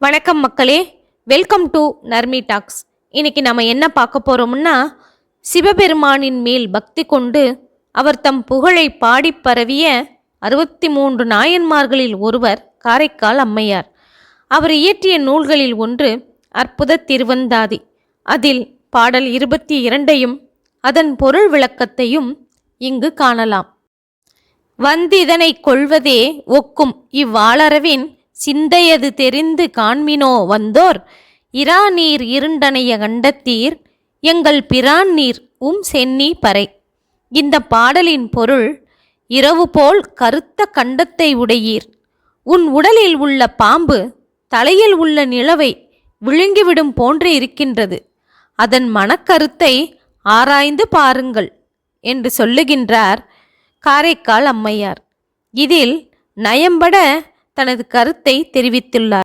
வணக்கம் மக்களே. Welcome to Narmi tax இன்னைக்கு நம்ம என்ன பார்க்க போறோம்னா சிவபெருமானின் மேல் பக்தி கொண்டு அவர் தம் புகழை பாடிப் பரவிய அறுபத்தி மூன்று நாயன்மார்களில் ஒருவர் காரைக்கால் அம்மையார். அவர் இயற்றிய நூல்களில் ஒன்று அற்புத திருவந்தாதி. அதில் பாடல் இருபத்தி இரண்டையும் அதன் பொருள் விளக்கத்தையும் இங்கு காணலாம். வந்திதனை கொள்வதே ஒக்கும் இவ்வாளரவின் சிந்தையது தெரிந்து காண்மினோ வந்தோர்? இரா நீர் இருண்டனைய கண்டத்தீர்? எங்கள் பிரான் நீர் உம் சென்னி பறை. இந்த பாடலின் பொருள் இரவு போல் கருத்த கண்டத்தை உடையீர். உன் உடலில் உள்ள பாம்பு தலையில் உள்ள நிலவை விழுங்கிவிடும் போன்று இருக்கின்றது. அதன் மனக்கருத்தை ஆராய்ந்து பாருங்கள் என்று சொல்லுகின்றார் காரைக்கால் அம்மையார். இதில் நயம்பட தனது கருத்தை தெரிவித்துள்ளார்.